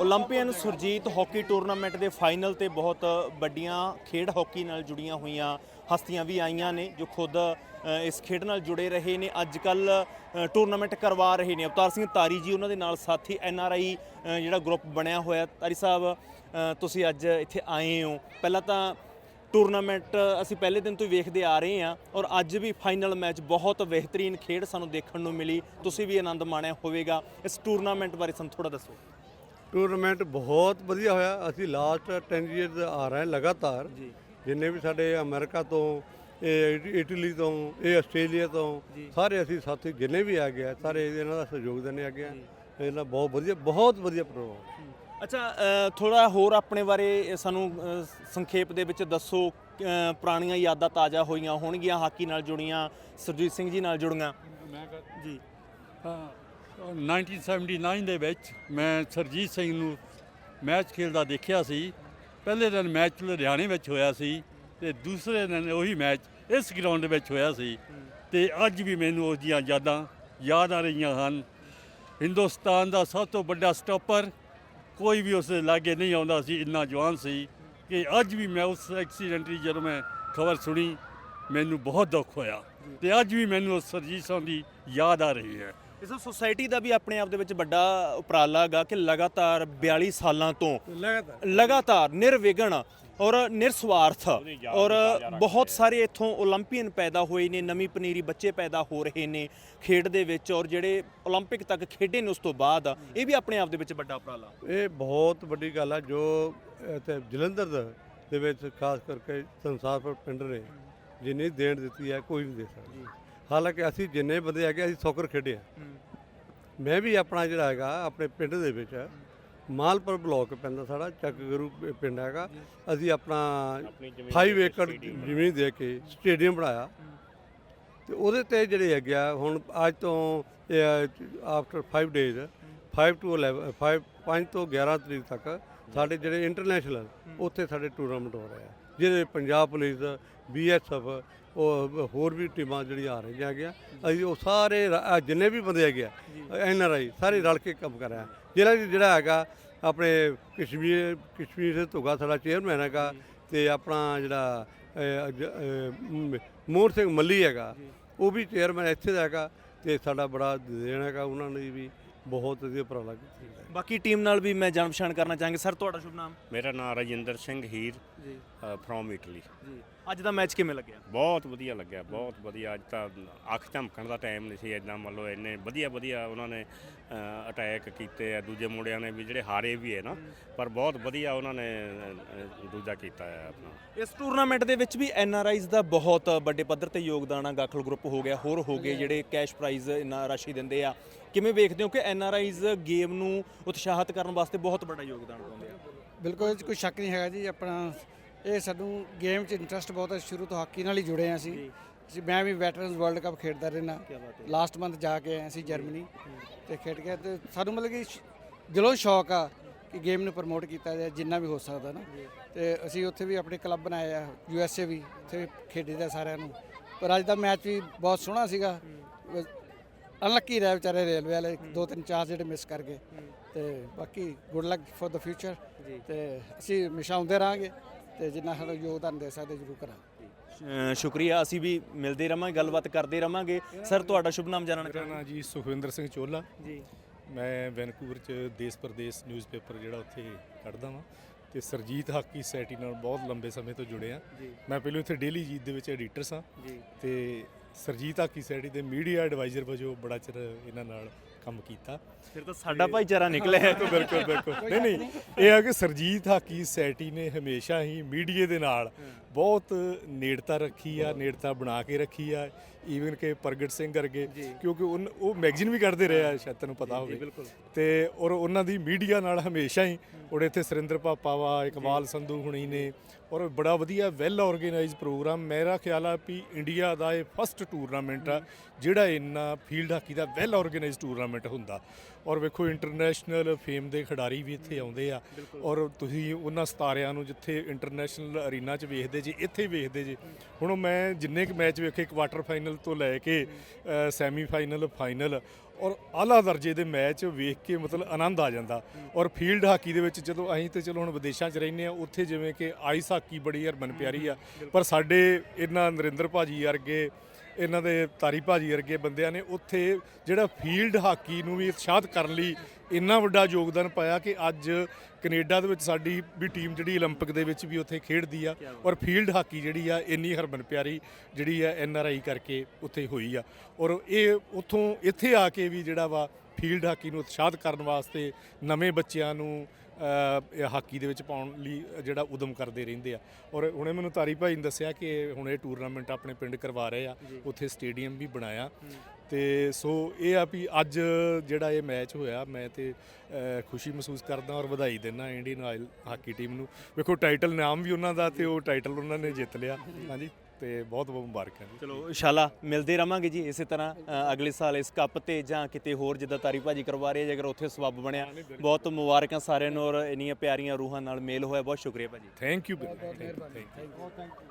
Olympian Surjit hockey tournament ਦੇ final ਤੇ ਬਹੁਤ ਵੱਡੀਆਂ ਖੇਡ ਹਾਕੀ ਨਾਲ ਜੁੜੀਆਂ ਹੋਈਆਂ ਹਸਤੀਆਂ ਵੀ ਆਈਆਂ ਨੇ, ਜੋ ਖੁਦ ਇਸ ਖੇਡ ਨਾਲ ਜੁੜੇ ਰਹੇ ਨੇ। ਅੱਜ ਕੱਲ ਟੂਰਨਾਮੈਂਟ ਕਰਵਾ ਰਹੇ ਨੇ। ਅਵਤਾਰ ਸਿੰਘ ਤਾਰੀ ਜੀ ਉਹਨਾਂ ਦੇ ਨਾਲ ਸਾਥੀ ਐਨ ਆਰ ਆਈ ਜਿਹੜਾ ਗਰੁੱਪ ਬਣਿਆ ਹੋਇਆ। ਤਾਰੀ ਸਾਹਿਬ ਤੁਸੀਂ ਅੱਜ ਇੱਥੇ ਆਏ ਹੋ। ਪਹਿਲਾਂ ਤਾਂ ਟੂਰਨਾਮੈਂਟ ਅਸੀਂ ਪਹਿਲੇ ਦਿਨ ਤੋਂ ਹੀ ਵੇਖਦੇ ਆ ਰਹੇ ਹਾਂ ਔਰ ਅੱਜ ਵੀ ਫਾਈਨਲ ਮੈਚ ਬਹੁਤ ਬਿਹਤਰੀਨ ਖੇਡ ਸਾਨੂੰ ਦੇਖਣ ਨੂੰ ਮਿਲੀ। ਤੁਸੀਂ ਵੀ ਆਨੰਦ ਮਾਣਿਆ ਹੋਵੇਗਾ। ਇਸ ਟੂਰਨਾਮੈਂਟ ਬਾਰੇ ਸਾਨੂੰ ਥੋੜਾ ਦੱਸੋ। ਟੂਰਨਾਮੈਂਟ ਬਹੁਤ ਵਧੀਆ ਹੋਇਆ। ਅਸੀਂ ਲਾਸਟ 10 ਇਅਰਸ ਆ ਰਹੇ ਹਾਂ ਲਗਾਤਾਰ। ਜੀ। ਜਿੰਨੇ ਵੀ ਸਾਡੇ ਅਮਰੀਕਾ ਤੋਂ ਇਹ ਇਟ- ਇਟਲੀ ਤੋਂ ਇਹ ਆਸਟ੍ਰੇਲੀਆ ਤੋਂ ਸਾਰੇ ਅਸੀਂ ਸਾਥੀ ਜਿੰਨੇ ਵੀ ਆ ਗਏ ਸਾਰੇ ਇਹਨਾਂ ਦਾ ਸਹਿਯੋਗ ਦੇਣੇ ਆ। ਗਏ ਇਹਨਾਂ ਬਹੁਤ ਵਧੀਆ ਬਹੁਤ ਵਧੀਆ ਪ੍ਰੋਗਰਾਮ। ਅੱਛਾ ਥੋੜਾ ਹੋਰ ਆਪਣੇ ਬਾਰੇ ਸਾਨੂੰ ਸੰਖੇਪ ਦੇ ਵਿੱਚ ਦੱਸੋ ਪੁਰਾਣੀਆਂ ਯਾਦਾਂ ਤਾਜ਼ਾ ਹੋਈਆਂ ਹੋਣਗੀਆਂ ਹਾਕੀ ਨਾਲ ਜੁੜੀਆਂ ਸੁਰਜੀਤ ਸਿੰਘ ਜੀ ਨਾਲ ਜੁੜੀਆਂ। ਮੈਂ ਜੀ। ਹਾਂ, 1979 ਦੇ ਵਿੱਚ ਮੈਂ ਸਰਜੀਤ ਸਿੰਘ ਨੂੰ ਮੈਚ ਖੇਡਦਾ ਦੇਖਿਆ ਸੀ। ਪਹਿਲੇ ਦਿਨ ਮੈਚ ਲੁਧਿਆਣੇ ਵਿੱਚ ਹੋਇਆ ਸੀ ਤੇ ਦੂਸਰੇ ਦਿਨ ਉਹੀ ਮੈਚ ਇਸ ਗਰਾਊਂਡ ਵਿੱਚ ਹੋਇਆ ਸੀ। ਤੇ ਅੱਜ ਵੀ ਮੈਨੂੰ ਉਸ ਦੀਆਂ ਯਾਦਾਂ ਯਾਦ ਆ ਰਹੀਆਂ ਹਨ। ਹਿੰਦੁਸਤਾਨ ਦਾ ਸਭ ਤੋਂ ਵੱਡਾ ਸਟਾਪਰ ਕੋਈ ਵੀ ਉਸ ਦੇ ਲਾਗੇ ਨਹੀਂ ਆਉਂਦਾ ਸੀ, ਇੰਨਾ ਜਵਾਨ ਸੀ ਕਿ ਅੱਜ ਵੀ ਮੈਂ ਉਸ ਐਕਸੀਡੈਂਟ ਦੀ ਜਦੋਂ ਮੈਂ ਖਬਰ ਸੁਣੀ, ਮੈਨੂੰ ਬਹੁਤ ਦੁੱਖ ਹੋਇਆ। ਤੇ ਅੱਜ ਵੀ ਮੈਨੂੰ ਉਸ ਸਰਜੀਤ ਸਿੰਘ ਦੀ ਯਾਦ ਆ ਰਹੀ ਹੈ। ਇਸ ਸੋਸਾਇਟੀ ਦਾ ਵੀ ਆਪਣੇ ਆਪ ਦੇ ਵਿੱਚ ਵੱਡਾ ਉਪਰਾਲਾ ਹੈਗਾ ਕਿ ਲਗਾਤਾਰ 42 ਸਾਲਾਂ ਤੋਂ ਲਗਾਤਾਰ। ਲਗਾਤਾਰ ਨਿਰਵਿਘਨ ਔਰ ਨਿਰਸਵਾਰਥ ਔਰ ਬਹੁਤ ਸਾਰੇ ਇੱਥੋਂ 올림픽ਨ ਪੈਦਾ ਹੋਏ ਨੇ ਨਵੀਂ ਪਨੀਰੀ ਬੱਚੇ ਪੈਦਾ ਹੋ ਰਹੇ ਨੇ ਖੇਡ ਦੇ ਵਿੱਚ ਔਰ ਜਿਹੜੇ 올림픽 ਤੱਕ ਖੇਡੇ ਨੇ ਉਸ ਤੋਂ ਬਾਅਦ ਇਹ ਵੀ ਆਪਣੇ ਆਪ ਦੇ ਵਿੱਚ ਵੱਡਾ ਉਪਰਾਲਾ। ਇਹ ਬਹੁਤ ਵੱਡੀ ਗੱਲ ਆ ਜੋ ਇੱਥੇ ਜਲੰਧਰ ਦੇ ਵਿੱਚ ਖਾਸ ਕਰਕੇ ਸੰਸਾਰ ਪਿੰਡ ਨੇ ਜਿੰਨੀ ਦੇਣ ਦਿੱਤੀ ਹੈ ਕੋਈ ਨਹੀਂ ਦੇ ਸਕਦਾ। ਹਾਲਾਂਕਿ ਅਸੀਂ ਜਿੰਨੇ ਬੰਦੇ ਹੈਗੇ ਅਸੀਂ ਸੌਕਰ ਖੇਡੇ ਆ। ਮੈਂ ਵੀ ਆਪਣਾ ਜਿਹੜਾ ਹੈਗਾ ਆਪਣੇ ਪਿੰਡ ਦੇ ਵਿੱਚ ਮਾਲਪੁਰ ਬਲਾਕ ਪੈਂਦਾ ਸਾਡਾ ਚੱਕ ਗੁਰੂ ਪ- ਪਿੰਡ ਹੈਗਾ। ਅਸੀਂ ਆਪਣਾ 5 ਏਕੜ ਜ਼ਮੀਨ ਦੇ ਕੇ ਸਟੇਡੀਅਮ ਬਣਾਇਆ। ਤੇ ਉਹਦੇ ਤੇ ਜਿਹੜੇ ਹੈਗੇ ਆ ਹੁਣ ਅੱਜ ਤੋਂ ਆਫਟਰ 5 ਡੇਜ਼ 5 ਟੂ 11 5 5 ਤੋਂ 11 ਤਰੀਕ ਤੱਕ ਸਾਡੇ ਜਿਹੜੇ ਇੰਟਰਨੈਸ਼ਨਲ ਉੱਥੇ ਸਾਡੇ ਟੂਰਨਾਮੈਂਟ ਹੋ ਰਹੇ ਆ। ਜਿਹਦੇ ਪੰਜਾਬ ਪੁਲਿਸ ਬੀਐਸਐਫ ਉਹ ਹੋਰ ਵੀ ਟੀਮਾਂ ਜਿਹੜੀਆਂ ਆ ਰਹੀਆਂ ਹੈਗੀਆਂ। ਅਸੀਂ ਉਹ ਸਾਰੇ ਰ- ਆਹ ਜਿੰਨੇ ਵੀ ਬੰਦੇ ਹੈਗੇ ਆ ਐਨ ਆਰ ਆਈ ਸਾਰੇ ਰਲ ਕੇ ਕੰਮ ਕਰ ਰਹੇ ਆ। ਜਿਹੜਾ ਜਿਹੜਾ ਹੈਗਾ ਆਪਣੇ ਕਸ਼ਮੀਰ ਕਸ਼ਮੀਰ ਦੇ ਧੁਗਾ ਸਾਡਾ ਚੇਅਰਮੈਨ ਹੈਗਾ ਤੇ ਆਪਣਾ ਜਿਹੜਾ ਅਹ, ਜ- ਅਹ, ਮ- ਮੋਹਨ ਸਿੰਘ ਮੱਲੀ ਹੈਗਾ ਉਹ ਵੀ ਚੇਅਰਮੈਨ ਇੱਥੇ ਦਾ ਹੈਗਾ ਤੇ ਸਾਡਾ ਬੜਾ ਦੇਣ ਹੈਗਾ ਉਹਨਾਂ ਨੇ ਵੀ ਬਹੁਤ ਵਧੀਆ ਉਪਰਾਲਾ ਕੀਤਾ। ਬਾਕੀ ਟੀਮ ਨਾਲ ਵੀ ਮੈਂ ਜਾਣ ਪਛਾਣ ਕਰਨਾ ਚਾਹਾਂਗੇ। ਸਰ ਤੁਹਾਡਾ ਸ਼ੁਭ ਨਾਮ? ਮੇਰਾ ਨਾਮ ਰਾਜਿੰਦਰ ਸਿੰਘ ਹੀਰ ਜੀ। ਫਰੋਮ ਇਟਲੀ ਜੀ। ਅੱਜ ਦਾ ਮੈਚ ਕਿਵੇਂ ਲੱਗਿਆ? ਬਹੁਤ ਵਧੀਆ ਲੱਗਿਆ ਬਹੁਤ ਵਧੀਆ। ਅੱਜ ਤਾਂ ਅੱਖ ਝਮਕਣ ਦਾ ਟਾਈਮ ਨਹੀਂ ਸੀ ਇਦਾਂ ਮੰਨ ਲਓ ਇੰਨੇ ਵਧੀਆ ਵਧੀਆ ਉਹਨਾਂ ਨੇ ਅਟੈਕ ਕੀਤੇ ਆ। ਦੂਜੇ ਮੁੰਡਿਆਂ ਨੇ ਵੀ ਜਿਹੜੇ ਹਾਰੇ ਵੀ ਹੈ ਨਾ ਪਰ ਬਹੁਤ ਵਧੀਆ ਉਹਨਾਂ ਨੇ ਦੂਜਾ ਕੀਤਾ ਹੈ ਆਪਣਾ। ਇਸ ਟੂਰਨਾਮੈਂਟ ਦੇ ਵਿੱਚ ਵੀ ਐਨ ਆਰ ਆਈਜ਼ ਦਾ ਬਹੁਤ ਵੱਡੇ ਪੱਧਰ ਤੇ ਯੋਗਦਾਨ ਆ ਗਾਖਲ ਗਰੁੱਪ ਹੋ ਗਿਆ ਹੋਰ ਹੋ ਗਏ ਜਿਹੜੇ ਕੈਸ਼ ਪ੍ਰਾਈਜ਼ ਇੰਨਾ ਰਾਸ਼ੀ ਦਿੰਦੇ ਆ। ਕਿਵੇਂ ਵੇਖਦੇ ਹੋ ਕਿ ਐਨ ਆਰ ਆਈਜ਼ ਗੇਮ ਨੂੰ ਉਤਸ਼ਾਹਿਤ ਕਰਨ ਵਾਸਤੇ ਬਹੁਤ ਵੱਡਾ ਯੋਗਦਾਨ ਪਾਉਂਦੇ ਆ? ਬਿਲਕੁਲ ਇਹ 'ਚ ਕੋਈ ਸ਼ੱਕ ਨਹੀਂ ਹੈਗਾ ਜੀ ਆਪਣਾ ਇਹ ਸਾਨੂੰ ਗੇਮ 'ਚ ਇੰਟਰਸਟ ਬਹੁਤ ਹੈ ਸ਼ੁਰੂ ਤੋਂ ਹਾਕੀ ਨਾਲ ਹੀ ਜੁੜੇ ਹਾਂ ਅਸੀਂ। ਅਸੀਂ ਮੈਂ ਵੀ ਵੈਟਰਨਸ ਵਰਲਡ ਕੱਪ ਖੇਡਦਾ ਰਹਿਣਾ ਲਾਸਟ ਮੰਥ ਜਾ ਕੇ ਆਏ ਅਸੀਂ ਜਰਮਨੀ ਤੇ ਖੇਡ ਕੇ ਤੇ ਸਾਨੂੰ ਮਤਲਬ ਕਿ ਦਿਲੋਂ ਸ਼ੌਕ ਆ ਕਿ ਗੇਮ ਨੂੰ ਪ੍ਰਮੋਟ ਕੀਤਾ ਜਾਏ ਜਿੰਨਾ ਵੀ ਹੋ ਸਕਦਾ ਨਾ। ਤੇ ਅਸੀਂ ਉੱਥੇ ਵੀ ਆਪਣੇ ਕਲੱਬ ਬਣਾਏ ਆ ਯੂ ਐਸ ਏ ਵੀ ਉੱਥੇ ਖੇਡੀਦਾ ਸਾਰਿਆਂ ਨੂੰ। ਪਰ ਅੱਜ ਦਾ ਮੈਚ ਵੀ ਬਹੁਤ ਸੋਹਣਾ ਸੀਗਾ। ਅਨਲੱਕੀ ਰਹਿ ਵਿਚਾਰੇ ਰੇਲਵੇ ਵਾਲੇ ਦੋ ਤਿੰਨ ਚਾਰ ਜਿਹੜੇ ਮਿਸ ਕਰ ਗਏ। ਤੇ ਬਾਕੀ good luck for the future ਤੇ ਅਸੀਂ ਹਮੇਸ਼ਾ ਆਉਂਦੇ ਰਹਾਂਗੇ। ਤੇ ਜਿੰਨਾ ਸਾਡਾ ਯੋਗਦਾਨ ਦੇ ਸਕਦੇ ਜ਼ਰੂਰ ਕਰਾਂਗੇ। ਅ, ਸ਼ੁਕਰੀਆ ਅਸੀਂ ਵੀ ਮਿਲਦੇ ਰਵਾਂਗੇ ਗੱਲਬਾਤ ਕਰਦੇ ਰਵਾਂਗੇ ਸਰ ਤੁਹਾਡਾ ਸ਼ੁਭ ਨਾਮ ਜਾਣਨਾ ਮੇਰਾ ਜੀ ਸੁਖਵਿੰਦਰ ਸਿੰਘ ਚੋਲਾ। ਜੀ। ਮੈਂ ਵੈਨਕੂਵਰ ਚ ਦੇਸ਼ ਪ੍ਰਦੇਸ਼ ਨਿਊਜ਼ਪੇਪਰ ਜਿਹੜਾ ਉੱਥੇ ਕੱਢਦਾ ਵਾਂ ਤੇ ਸਰਜੀਤ ਹਾਕੀ ਸੋਸਾਇਟੀ ਨਾਲ ਬਹੁਤ ਲੰਬੇ ਸਮੇਂ ਤੋਂ ਜੁੜੇ ਆ। ਜੀ। ਮੈਂ ਪਹਿਲਾਂ ਇੱਥੇ ਡੇਲੀ ਜੀਤ ਦੇ ਵਿੱਚ ਐਡੀਟਰ ਸਾਂ। ਜੀ। ਤੇ ਸਰਜੀਤ ਹਾਕੀ ਸੋਸਾਇਟੀ ਦੇ ਮੀਡੀਆ ਐਡਵਾਈਜ਼ਰ ਵਜੋਂ ਬੜਾ ਚਿਰ ਇਹਨਾਂ ਨਾਲ ਕੰਮ ਕੀਤਾ। ਫਿਰ ਤਾਂ ਸਾਡਾ ਭਾਈਚਾਰਾ ਨਿਕਲਿਆ। ਹੈ ਬਿਲਕੁਲ ਬਿਲਕੁਲ। ਨਹੀਂ ਨਹੀਂ ਇਹ ਆ ਕਿ ਸਰਜੀਤ ਹਾਕੀ ਸੋਸਾਇਟੀ ਨੇ ਹਮੇਸ਼ਾ ਹੀ ਮੀਡੀਆ ਦੇ ਨਾਲ ਬਹੁਤ ਨੇੜਤਾ ਰੱਖੀ ਆ ਨੇੜਤਾ ਬਣਾ ਕੇ ਰੱਖੀ ਆ ਈਵਨ ਕਿ ਪ੍ਰਗਟ ਸਿੰਘ ਵਰਗੇ ਕਿਉਂਕਿ ਉਹ ਮੈਗਜ਼ੀਨ ਵੀ ਕੱਢਦੇ ਰਹੇ ਆ ਸ਼ਾਇਦ ਤੈਨੂੰ ਪਤਾ ਹੋਵੇ। ਤੇ ਔਰ ਉਹਨਾਂ ਦੀ ਮੀਡੀਆ ਨਾਲ ਹਮੇਸ਼ਾ ਹੀ ਔਰ ਇੱਥੇ ਸੁਰਿੰਦਰ ਪਾਪਾ ਵਾ ਇਕਬਾਲ ਸੰਧੂ ਹੁਣੀ ਨੇ ਔਰ ਬੜਾ ਵਧੀਆ ਵੈਲ ਆਰਗੇਨਾਈਜ਼ ਪ੍ਰੋਗਰਾਮ ਮੇਰਾ ਖਿਆਲ ਆ ਵੀ ਇੰਡੀਆ ਦਾ ਇਹ ਫਸਟ ਟੂਰਨਾਮੈਂਟ ਆ ਜਿਹੜਾ ਇੰਨਾ ਫੀਲਡ ਹਾਕੀ ਦਾ ਵੈਲ ਆਰਗੇਨਾਈਜ਼ ਟੂਰਨਾਮੈਂਟ ਹੁੰਦਾ। ਔਰ ਵੇਖੋ ਇੰਟਰਨੈਸ਼ਨਲ ਫੇਮ ਦੇ ਖਿਡਾਰੀ ਵੀ ਇੱਥੇ ਆਉਂਦੇ ਆ। ਔਰ ਤੁਸੀਂ ਉਹਨਾਂ ਸਤਾਰਿਆਂ ਨੂੰ ਜਿੱਥੇ ਇੰਟਰਨੈਸ਼ਨਲ ਅਰੀਨਾ 'ਚ ਵੇਖਦੇ ਜੀ ਇੱਥੇ ਵੇਖਦੇ ਜੀ। ਹੁਣ ਮੈਂ ਜਿੰਨੇ ਕੁ ਮੈਚ ਵੇਖੇ ਕੁਆਟਰ ਫਾਈਨਲ ਤੋਂ ਲੈ ਕੇ ਸੈਮੀ ਫਾਈਨਲ ਫਾਈਨਲ ਔਰ ਆਲਾ ਦਰਜੇ ਦੇ ਮੈਚ ਵੇਖ ਕੇ ਮਤਲਬ ਆਨੰਦ ਆ ਜਾਂਦਾ। ਔਰ ਫੀਲਡ ਹਾਕੀ ਦੇ ਵਿੱਚ ਜਦੋਂ ਅਸੀਂ ਤੇ ਚਲੋ ਹੁਣ ਵਿਦੇਸ਼ਾਂ 'ਚ ਰਹਿੰਦੇ ਆ ਉੱਥੇ ਜਿਵੇਂ ਕਿ ਆਈਸ ਹਾਕੀ ਬੜੀ ਹਰਮਨ ਪਿਆਰੀ ਆ ਪਰ ਸਾਡੇ ਇਹਨਾਂ ਨਰਿੰਦਰ ਭਾਜੀ ਵਰਗੇ ਇਹਨਾਂ ਦੇ ਤਾਰੀ ਭਾਜੀ ਵਰਗੇ ਬੰਦਿਆਂ ਨੇ ਉੱਥੇ ਜਿਹੜਾ ਫੀਲਡ ਹਾਕੀ ਨੂੰ ਵੀ ਉਤਸ਼ਾਹਤ ਕਰਨ ਲਈ ਇੰਨਾ ਵੱਡਾ ਯੋਗਦਾਨ ਪਾਇਆ ਕਿ ਅੱਜ ਕੈਨੇਡਾ ਦੇ ਵਿੱਚ ਸਾਡੀ ਵੀ ਟੀਮ ਜਿਹੜੀ 올림픽 ਦੇ ਵਿੱਚ ਵੀ ਉੱਥੇ ਖੇਡਦੀ ਆ ਔਰ ਫੀਲਡ ਹਾਕੀ ਜਿਹੜੀ ਆ ਇੰਨੀ ਹਰਮਨ ਪਿਆਰੀ ਜਿਹੜੀ ਆ ਐਨ ਆਰ ਆਈ ਕਰਕੇ ਉੱਥੇ ਹੋਈ ਆ ਔਰ ਇਹ ਉੱਥੋਂ ਇੱਥੇ ਆ ਕੇ ਵੀ ਜਿਹੜਾ ਵਾ ਫੀਲਡ ਹਾਕੀ ਨੂੰ ਉਤਸ਼ਾਹਤ ਕਰਨ ਵਾਸਤੇ ਨਵੇਂ ਬੱਚਿਆਂ ਨੂੰ ਅ, ਇਹ ਹਾਕੀ ਦੇ ਵਿੱਚ ਪਾਉਣ ਲਈ ਜਿਹੜਾ ਉਦਮ ਕਰਦੇ ਰਹਿੰਦੇ ਆ। ਔਰ ਹੁਣੇ ਮੈਨੂੰ ਤਾਰੀ ਭਾਈ ਨੇ ਦੱਸਿਆ ਕਿ ਹੁਣ ਇਹ ਟੂਰਨਾਮੈਂਟ ਆਪਣੇ ਪਿੰਡ ਕਰਵਾ ਰਹੇ ਆ ਉੱਥੇ ਸਟੇਡੀਅਮ ਵੀ ਬਣਾਇਆ। ਤੇ ਸੋ ਇਹ ਆ ਵੀ ਅੱਜ ਜਿਹੜਾ ਇਹ ਮੈਚ ਹੋਇਆ ਮੈਂ ਤੇ ਖੁਸ਼ੀ ਮਹਿਸੂਸ ਕਰਦਾ ਔਰ ਵਧਾਈ ਦਿੰਦਾ ਇੰਡੀਅਨ ਆਇਲ ਹਾਕੀ ਟੀਮ ਨੂੰ। ਵੇਖੋ ਟਾਈਟਲ ਨਾਮ ਵੀ ਉਹਨਾਂ ਦਾ ਤੇ ਉਹ ਟਾਈਟਲ ਉਹਨਾਂ ਨੇ ਜਿੱਤ ਲਿਆ। ਹਾਂਜੀ। ਤੇ ਬਹੁਤ ਬਹੁਤ ਮੁਬਾਰਕਾਂ ਜੀ। ਚਲੋ ਇਨਸ਼ਾਅੱਲਾ ਮਿਲਦੇ ਰਵਾਂਗੇ ਜੀ ਇਸੇ ਤਰ੍ਹਾਂ ਅ, ਅਗਲੇ ਸਾਲ ਇਸ ਕੱਪ ਤੇ ਜਾਂ ਕਿਤੇ ਹੋਰ ਜਿੱਦਾਂ ਤਾਰੀ ਭਾਜੀ ਕਰਵਾ ਰਹੇ ਆ ਜੇਕਰ ਉੱਥੇ ਸਬੱਬ ਬਣਿਆ ਬਹੁਤ ਮੁਬਾਰਕਾਂ ਸਾਰਿਆਂ ਨੂੰ ਔਰ ਇੰਨੀਆਂ ਪਿਆਰੀਆਂ ਰੂਹਾਂ ਨਾਲ ਮੇਲ ਹੋਇਆ ਬਹੁਤ ਸ਼ੁਕਰੀਆ ਭਾਜੀ। Thank you thank you